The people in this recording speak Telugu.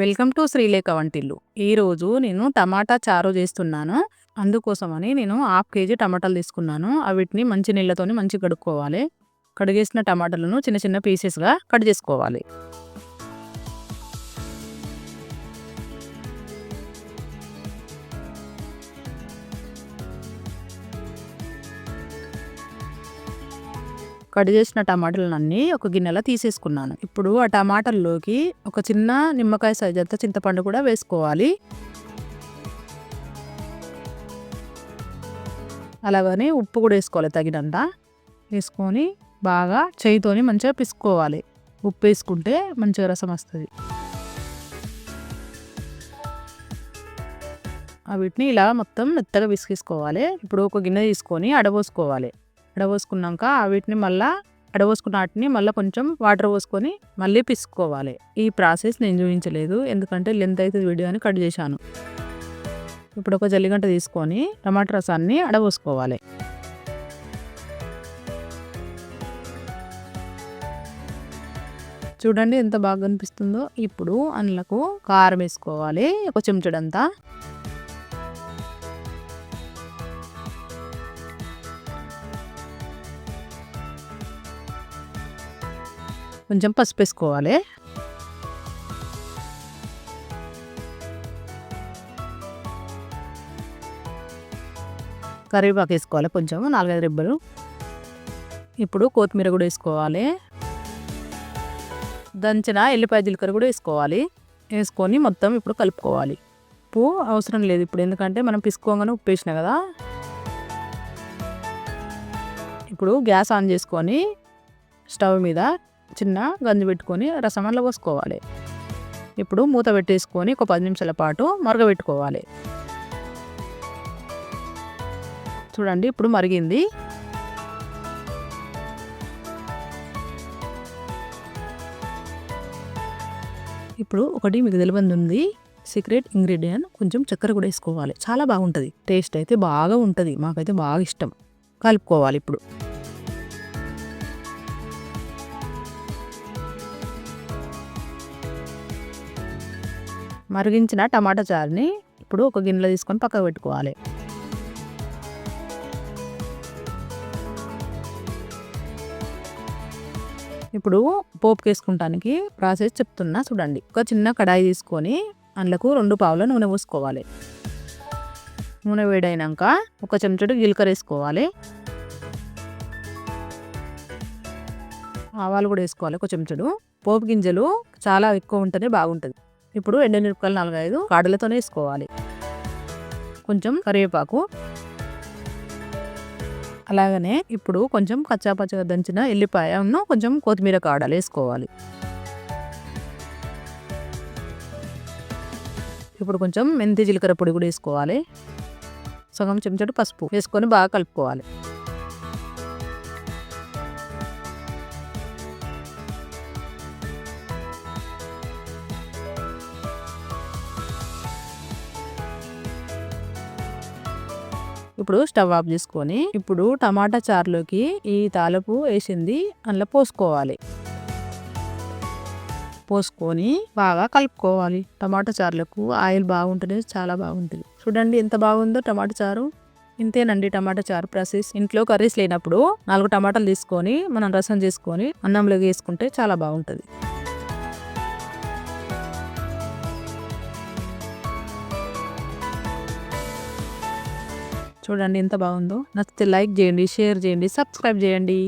వెల్కమ్ టు శ్రీలేఖ వంటిల్లు. ఈరోజు నేను టమాటా చారు చేస్తున్నాను. అందుకోసమని నేను హాఫ్ కేజీ టమాటాలు తీసుకున్నాను. వీటిని మంచి నీళ్ళతోని మంచి కడుక్కోవాలి. కడిగేసిన టమాటాలను చిన్న చిన్న పీసెస్గా కట్ చేసుకోవాలి. కట్ చేసిన టమాటాలన్నీ ఒక గిన్నెలో తీసేసుకున్నాను. ఇప్పుడు ఆ టమాటాల్లోకి ఒక చిన్న నిమ్మకాయ సైజ్ అంత చింతపండు కూడా వేసుకోవాలి. అలాగని ఉప్పు కూడా వేసుకోవాలి తగినంత. వేసుకొని బాగా చేయితోని మంచిగా పిసుకోవాలి. ఉప్పు వేసుకుంటే మంచిగా రసం వస్తుంది. వీటిని ఇలా మొత్తం మెత్తగా పిసికేసుకోవాలి ఇప్పుడు ఒక గిన్నె తీసుకొని అడబోసుకోవాలి. అడబోసుకున్నాక వీటిని మళ్ళీ అడబోసుకున్న వాటిని మళ్ళీ కొంచెం వాటర్ పోసుకొని మళ్ళీ పిసుకోవాలి ఈ ప్రాసెస్ నేను చూపించలేదు. ఎందుకంటే లెంత్ అయితే వీడియో అని కట్ చేశాను. ఇప్పుడు ఒక జల్లిగంట తీసుకొని టమాటా రసాన్ని అడబోసుకోవాలి. చూడండి ఎంత బాగా అనిపిస్తుందో. ఇప్పుడు అందులకు కారం వేసుకోవాలి. ఒక చెంచడంతా. కొంచెం పసుపు వేసుకోవాలి కరివేపాకు వేసుకోవాలి కొంచెం నాలుగైదు రిబ్బలు. ఇప్పుడు కొత్తిమీర కూడా వేసుకోవాలి. దంచిన ఎల్లిపాయ జీలకర్ర కూడా వేసుకోవాలి. వేసుకొని మొత్తం ఇప్పుడు కలుపుకోవాలి. ఉప్పు అవసరం లేదు ఇప్పుడు ఎందుకంటే మనం పిసుకోగానే ఉప్పు వేసినా కదా. ఇప్పుడు గ్యాస్ ఆన్ చేసుకొని స్టవ్ మీద చిన్న గంజి పెట్టుకొని రసమల్ల పోసుకోవాలి. ఇప్పుడు మూత పెట్టేసుకొని ఒక పది నిమిషాల పాటు మరగబెట్టుకోవాలి. చూడండి ఇప్పుడు మరిగింది. ఇప్పుడు ఒకటి మీకు తెలివంది ఉంది. సీక్రెట్ ఇంగ్రీడియంట్ కొంచెం చక్కెర కూడా వేసుకోవాలి. చాలా బాగుంటుంది. టేస్ట్ అయితే బాగా ఉంటుంది. మాకైతే బాగా ఇష్టం. కలుపుకోవాలి ఇప్పుడు. మరిగించిన టమాటా చారుని ఇప్పుడు ఒక గిన్నెలో తీసుకొని పక్కకు పెట్టుకోవాలి. ఇప్పుడు పోపు వేసుకుంటానికి ప్రాసెస్ చెప్తున్నా చూడండి. ఒక చిన్న కడాయి తీసుకొని అందులోకి రెండు పావుల నూనె పోసుకోవాలి. నూనె వేడైనాక ఒక చెంచడు జీలకర్ర వేసుకోవాలి. ఆవాలు కూడా వేసుకోవాలి ఒక చెంచడు. పోపు గింజలు చాలా ఎక్కువ ఉంటేనే బాగుంటుంది. ఇప్పుడు ఎండమిరపకాయలు నాలుగైదు కాడలతోనే వేసుకోవాలి. కొంచెం కరివేపాకు. అలాగనే ఇప్పుడు కొంచెం కచ్చాపచ్చగా దంచిన ఎల్లిపాయను కొంచెం కొత్తిమీర కాడలు వేసుకోవాలి. ఇప్పుడు కొంచెం మెంతి జీలకర్ర పొడి కూడా వేసుకోవాలి. సగం చెంచడు పసుపు వేసుకొని బాగా కలుపుకోవాలి. ఇప్పుడు స్టవ్ ఆఫ్ చేసుకొని ఇప్పుడు టమాటా చారులోకి ఈ తాలపు వేసింది. అందులో పోసుకోవాలి. పోసుకొని బాగా కలుపుకోవాలి. టమాటా చారులకు ఆయిల్ బాగుంటుంది చాలా బాగుంటుంది. చూడండి ఎంత బాగుందో టమాటా చారు. ఇంతేనండి టమాటా చారు ప్రాసెస్. ఇంట్లో కర్రీస్ లేనప్పుడు నాలుగు టమాటాలు తీసుకొని మనం రసం చేసుకొని అన్నంలోకి వేసుకుంటే చాలా బాగుంటుంది. చూడండి ఎంత బాగుందో. నచ్చితే లైక్ చేయండి షేర్ చేయండి సబ్స్క్రైబ్ చేయండి.